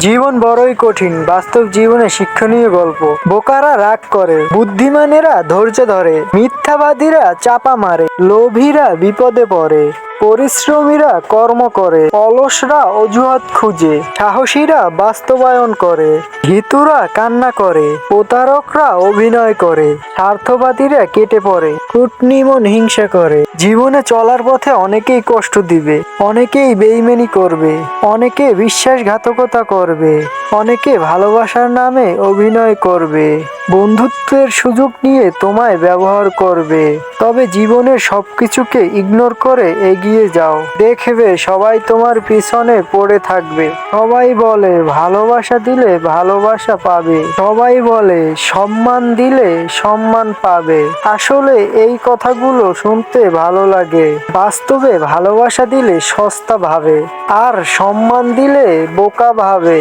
জীবন বড়ই কঠিন, বাস্তব জীবনে শিক্ষণীয় গল্প। বোকারা রাগ করে, বুদ্ধিমানেরা ধৈর্য ধরে, মিথ্যাবাদীরা চাপা মারে, লোভীরা বিপদে পড়ে। পরিশ্রমীরা কর্ম করে, অলসরা অজুহাত খুঁজে, সাহসীরা বাস্তবায়ন করে হিতুরা কান্না করে, প্রতারকরা অভিনয় করে, স্বার্থবাদীরা কেটে পড়ে, কূটনিমন হিংসা করে। জীবনে চলার পথে অনেকেই কষ্ট দিবে, অনেকেই বেইমানি করবে, অনেকে বিশ্বাসঘাতকতা করবে, অনেকে ভালোবাসার নামে অভিনয় করবে। বন্ধুত্বের সুযোগ নিয়ে তোমায় ব্যবহার করবে, তবে জীবনের সবকিছুকে ইগনোর করে এগিয়ে যাও। দেখবে সবাই তোমার পিছনে পড়ে থাকবে। সবাই বলে, ভালোবাসা দিলে ভালোবাসা পাবে। সবাই বলে, সম্মান দিলে সম্মান পাবে। আসলে এই কথাগুলো শুনতে ভালো লাগে। বাস্তবে ভালোবাসা দিলে সস্তা ভাবে, আর সম্মান দিলে বোকা ভাবে।